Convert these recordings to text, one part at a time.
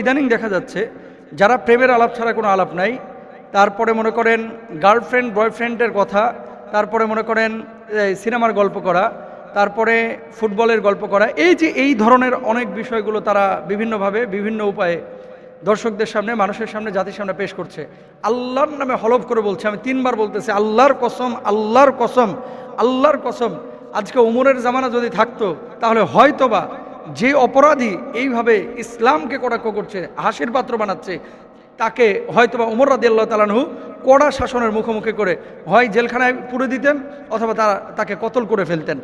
ইদানিং দেখা যাচ্ছে, যারা প্রেমের আলাপ ছাড়া কোনো আলাপ নাই, তারপরে মনে করেন গার্লফ্রেন্ড, বয়ফ্রেন্ডের কথা, তারপরে মনে করেন সিনেমার গল্প করা, তারপরে ফুটবলের গল্প করা, এই যে এই ধরনের অনেক বিষয়গুলো তারা বিভিন্নভাবে, বিভিন্ন উপায়ে দর্শকদের সামনে, মানুষের সামনে, জাতির সামনে পেশ করছে। আল্লাহর নামে হলফ করে বলছে, আমি তিনবার বলতেছি, আল্লাহর কসম আল্লাহর কসম আল্লাহর কসম। আজকে উমরের জামানা যদি থাকতো, তাহলে হয়তোবা যে অপরাধী এইভাবে ইসলামকে কটাক্ষ করছে, হাসির পাত্র বানাচ্ছে, তাকে হয়তোবা উমর রাদি আল্লাহ তালানহু কড়া শাসনের মুখোমুখি করে হয় জেলখানায় পুরে দিতেন অথবা তারা তাকে কতল করে ফেলতেন।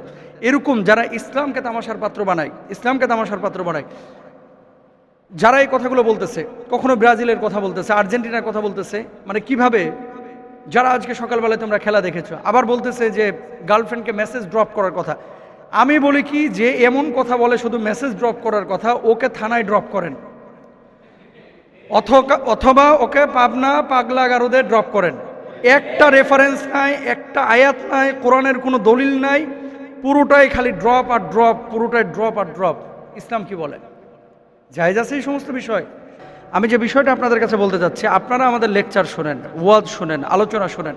এরকম যারা ইসলামকে তামাশার পাত্র বানায়, ইসলামকে তামাশার পাত্র বানায়, যারা এই কথাগুলো বলতেছে, কখনো ব্রাজিলের কথা বলতেছে, আর্জেন্টিনার কথা বলতেছে মানে কীভাবে? যারা আজকে সকালবেলায় তোমরা খেলা দেখেছ, আবার বলতেছে যে গার্লফ্রেন্ডকে মেসেজ ড্রপ করার কথা। আমি বলি কি, যে এমন কথা বলে শুধু মেসেজ ড্রপ করার কথা, ওকে থানায় ড্রপ করেন। অথবা ওকে পাবনা পাগলা গারদে ড্রপ করেন। একটা রেফারেন্স নাই, একটা আয়াত নাই, কোরআনের কোনো দলিল নাই, পুরোটাই খালি ড্রপ আর ড্রপ পুরোটাই ড্রপ আর ড্রপ ইসলাম কি বলে? জায়জ আছে এই সমস্ত বিষয়? আমি যে বিষয়টা আপনাদের কাছে বলতে চাচ্ছি আপনারা আমাদের লেকচার শোনেন, ওয়াজ শোনেন, আলোচনা শোনেন।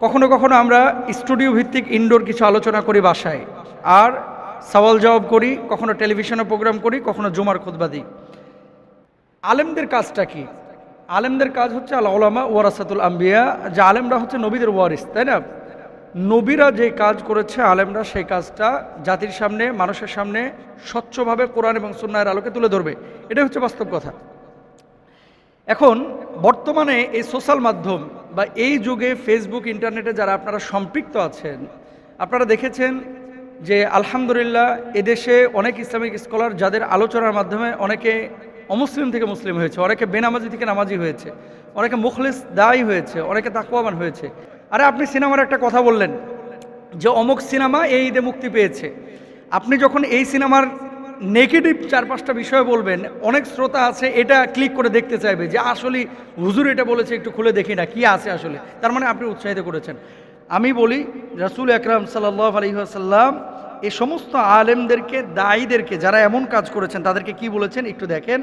কখনো কখনো আমরা স্টুডিও ভিত্তিক ইনডোর কিছু আলোচনা করি বাসায়। আর সওয়াল জবাব করি, কখনো টেলিভিশনে প্রোগ্রাম করি, কখনো জুমার খুতবা দিই। আলেমদের কাজটা কি? আলেমদের কাজ হচ্ছে আল ওলামা ওয়ারাসাতুল আম্বিয়া, যে আলেমরা হচ্ছে নবীদের ওয়ারিস, তাই না? নবীরা যে কাজ করেছে, আলেমরা সেই কাজটা জাতির সামনে, মানুষের সামনে স্বচ্ছভাবে কোরআন এবং সুন্নায়ের আলোকে তুলে ধরবে। এটাই হচ্ছে বাস্তব কথা। এখন, বর্তমানে এই সোশ্যাল মাধ্যম বা এই যুগে ফেসবুক ইন্টারনেটে যারা আপনারা সম্পৃক্ত আছেন, আপনারা দেখেছেন যে আলহামদুলিল্লাহ এদেশে অনেক ইসলামিক স্কলার যাদের আলোচনার মাধ্যমে অনেকে অমুসলিম থেকে মুসলিম হয়েছে, অনেকে বেনামাজি থেকে নামাজি হয়েছে, অনেকে মুখলিস দায়ী হয়েছে, অনেকে তাকুয়াবান হয়েছে। আরে আপনি সিনেমার একটা কথা বললেন যে অমুক সিনেমা এই ঈদে মুক্তি পেয়েছে। আপনি যখন এই সিনেমার নেগেটিভ চার পাঁচটা বিষয় বলবেন, অনেক শ্রোতা আছে, এটা ক্লিক করে দেখতে চাইবে যে আসলে হুজুর এটা বলেছে, একটু খুলে দেখি না, কি আছে আসলে? তার মানে আপনি উৎসাহিত করেছেন। আমি বলি, রাসুল আকরাম সাল্লাহ আলহিহাসাল্লাম এই সমস্ত আলেমদেরকে, দায়ীদেরকে যারা এমন কাজ করেছেন, তাদেরকে কি বলেছেন একটু দেখেন।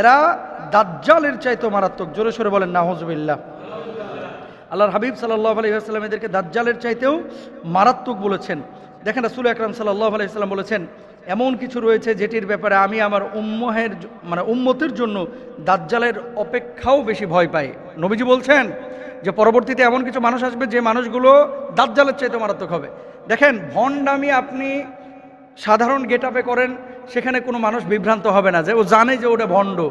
এরা দাজ্জালের চাইতো মারাত্মক, জোরে সোরে বলেন নাহজবিল্লাহ আল্লাহর হাবিব সাল্লাহ আলহিহাস্লাম এদেরকে দাজ্জালের চাইতেও মারাত্মক বলেছেন। দেখেন রাসুল আকরাম সাল্লাহ আলাইসাল্লাম বলেছেন এমন কিছু রয়েছে যেটির ব্যাপারে আমি আমার উম্মহের মানে উম্মতের জন্য দাজ্জালের অপেক্ষাও বেশি ভয় পাই। নবীজি বলছেন যে পরবর্তীতে এমন কিছু মানুষ আসবে যে মানুষগুলো দাজ্জালের চাইতে মারাত্মক হবে। দেখেন, ভণ্ডামি আপনি সাধারণ গেট করেন, সেখানে কোনো মানুষ বিভ্রান্ত হবে না যে ও জানে যে ওটা ভণ্ড।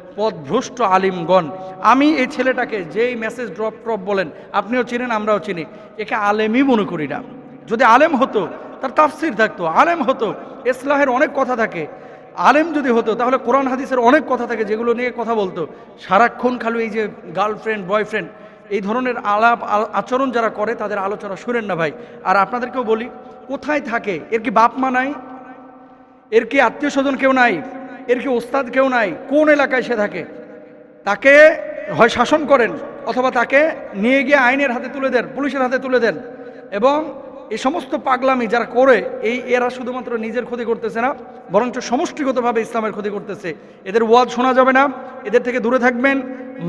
পদভ্রষ্ট আলিমগণ। আমি এই ছেলেটাকে যেই মেসেজ ড্রপ ড্রপ বলেন, আপনিও চিনেন, আমরাও চিনি। একে আলেমই মনে করি না। যদি আলেম হতো, তার তাফসির থাকতো। আলেম হতো, ইসলাহের অনেক কথা থাকে। আলেম যদি হতো, তাহলে কোরআন, হাদিসের অনেক কথা থাকে যেগুলো নিয়ে কথা বলতো। সারাক্ষণ খালি এই যে গার্লফ্রেন্ড বয়ফ্রেন্ড এই ধরনের আলাপ আচরণ যারা করে, তাদের আলোচনা শুনেন না ভাই। আর আপনাদেরকেও বলি, কোথায় থাকে? এর কি বাপ মা নাই? এর কি আত্মীয় স্বজন কেউ নাই? এর কি ওস্তাদ কেউ নাই? কোন এলাকায় সে থাকে? তাকে হয় শাসন করেন অথবা তাকে নিয়ে গিয়ে আইনের হাতে তুলে দেন, পুলিশের হাতে তুলে দেন। এবং এই সমস্ত পাগলামি যারা করে, এই এরা শুধুমাত্র নিজের ক্ষতি করতেছে না, বরঞ্চ সমষ্টিগতভাবে ইসলামের ক্ষতি করতেছে। এদের ওয়াজ শোনা যাবে না, এদের থেকে দূরে থাকবেন,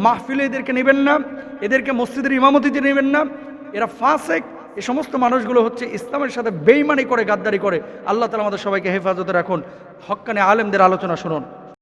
মাহফিলে এদেরকে নেবেন না, এদেরকে মসজিদের ইমামতিতে নেবেন না। এরা ফাসেক এই সমস্ত মানুষগুলো হচ্ছে ইসলামের সাথে বেইমানি করে, গাদ্দারি করে। আল্লাহ তালা আমাদের সবাইকে হেফাজতে রাখুন। হকানে আলেমদের আলোচনা শুনুন।